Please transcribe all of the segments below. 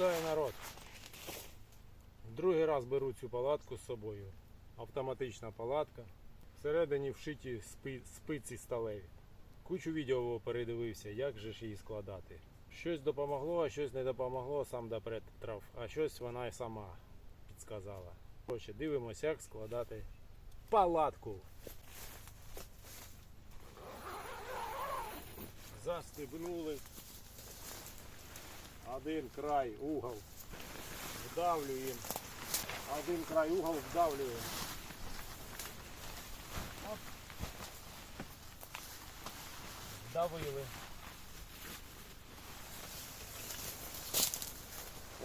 Вітаю народ! Другий раз беру цю палатку з собою. Автоматична палатка. Всередині вшиті спи- спиці сталеві. Кучу відео передивився, як же ж її складати. Щось допомогло, а щось не допомогло, сам допретрав, а щось вона й сама підсказала. Коротше, дивимося, як складати палатку. Застебнули один край угол вдавлюємо, один край угол вдавлюємо. Оп. Вдавили.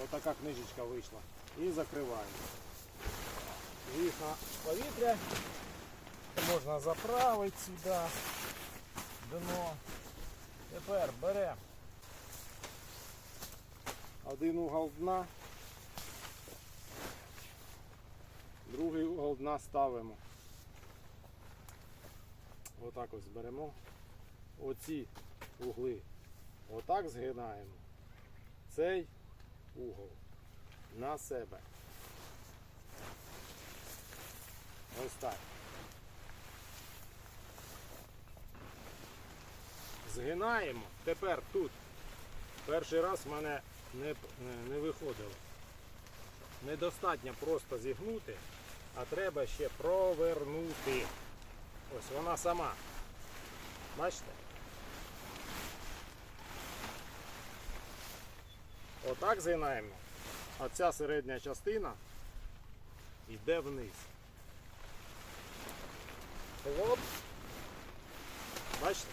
Ось така книжечка вийшла. І закриваємо. Вихна повітря. Можна заправити сюди дно. Тепер беремо один угол дна, другий угол дна ставимо. Отак ось беремо. Оці угли отак згинаємо. Цей угол на себе. Ось так. Згинаємо. Тепер тут. Перший раз в мене не, не, виходило. Недостатньо просто зігнути, а треба ще провернути. Ось вона сама. Бачите? Отак згинаємо. А ця середня частина йде вниз. Хлоп. Бачите?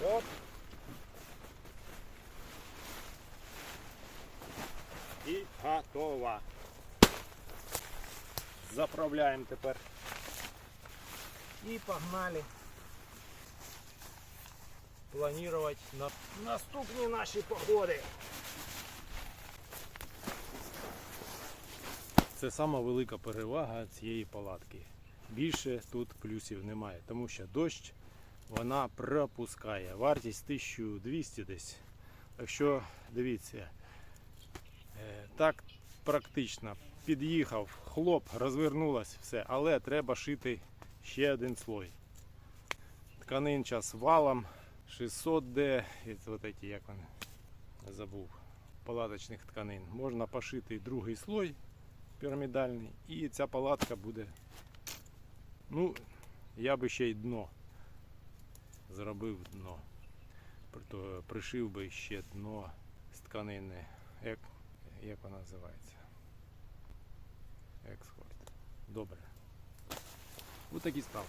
Хлоп. І готова. Заправляємо тепер. І погнали планувати на наступні наші походи. Це сама велика перевага цієї палатки. Більше тут плюсів немає, тому що дощ вона пропускає. Вартість 1200 десь. Так що дивіться, Е, Так практично. Під'їхав, хлоп, розвернулось все, але треба шити ще один слой. Тканин час валом 600D, і як вони, забув, палаточних тканин. Можна пошити другий слой пірамідальний, і ця палатка буде. Ну, я би ще й дно зробив дно. Пришив би ще дно з тканини. Як вона називається? Екскорт. Добре. Ось такі справи.